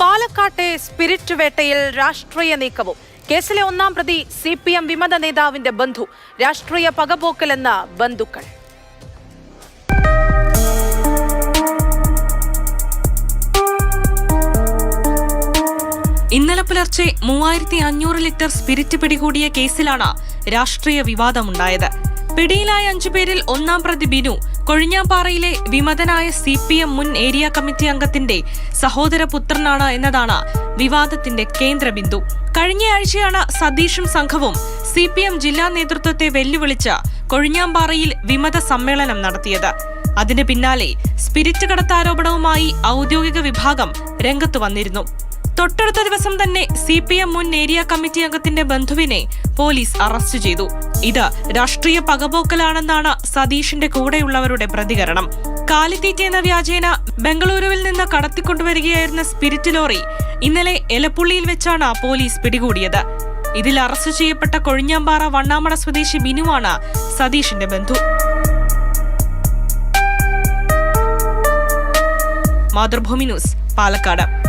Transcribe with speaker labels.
Speaker 1: പാലക്കാട്ടെ സ്പിരിറ്റ് വേട്ടയിൽ രാഷ്ട്രീയ നീക്കവും. കേസിലെ ഒന്നാം പ്രതി സി പി എം വിമത നേതാവിന്റെ ബന്ധു രാഷ്ട്രീയ പകപോക്കലെന്ന ബന്ധുക്കൾ.
Speaker 2: ഇന്നലെ പുലർച്ചെ മൂവായിരത്തി അഞ്ഞൂറ് ലിറ്റർ സ്പിരിറ്റ് പിടികൂടിയ കേസിലാണ് രാഷ്ട്രീയ വിവാദമുണ്ടായത്. പിടിയിലായ അഞ്ചുപേരിൽ ഒന്നാം പ്രതി ബിനു. കൊഴിഞ്ഞാമ്പാറയിലെ വിമതനായ സി പി എം മുൻ ഏരിയ കമ്മിറ്റി അംഗത്തിന്റെ സഹോദര പുത്രനാണ് എന്നതാണ് വിവാദത്തിന്റെ കേന്ദ്രബിന്ദു. കഴിഞ്ഞയാഴ്ചയാണ് സതീഷും സംഘവും സി പി എം ജില്ലാ നേതൃത്വത്തെ വെല്ലുവിളിച്ച് കൊഴിഞ്ഞാമ്പാറയിൽ വിമത സമ്മേളനം നടത്തിയത്. അതിന് പിന്നാലെ സ്പിരിറ്റ് കടത്താരോപണവുമായി ഔദ്യോഗിക വിഭാഗം രംഗത്തു വന്നിരുന്നു. തൊട്ടടുത്ത ദിവസം തന്നെ സി പി എം മുൻ ഏരിയ കമ്മിറ്റി അംഗത്തിന്റെ ബന്ധുവിനെ പോലീസ് അറസ്റ്റ് ചെയ്തു. ഇത് രാഷ്ട്രീയ പകപോക്കലാണെന്നാണ് സതീഷിന്റെ കൂടെയുള്ളവരുടെ പ്രതികരണം. കാലിത്തീറ്റ എന്ന വ്യാജേന ബംഗളൂരുവിൽ നിന്ന് കടത്തിക്കൊണ്ടുവരികയായിരുന്ന സ്പിരിറ്റ് ലോറി ഇന്നലെ എലപ്പുള്ളിയിൽ വെച്ചാണ് പോലീസ് പിടികൂടിയത്. ഇതിൽ അറസ്റ്റ് ചെയ്യപ്പെട്ട കൊഴിഞ്ഞാമ്പാറ വണ്ണാമട സ്വദേശി ബിനുവാണ് സതീഷിന്റെ ബന്ധു. മാതൃഭൂമി ന്യൂസ് പാലക്കാട്.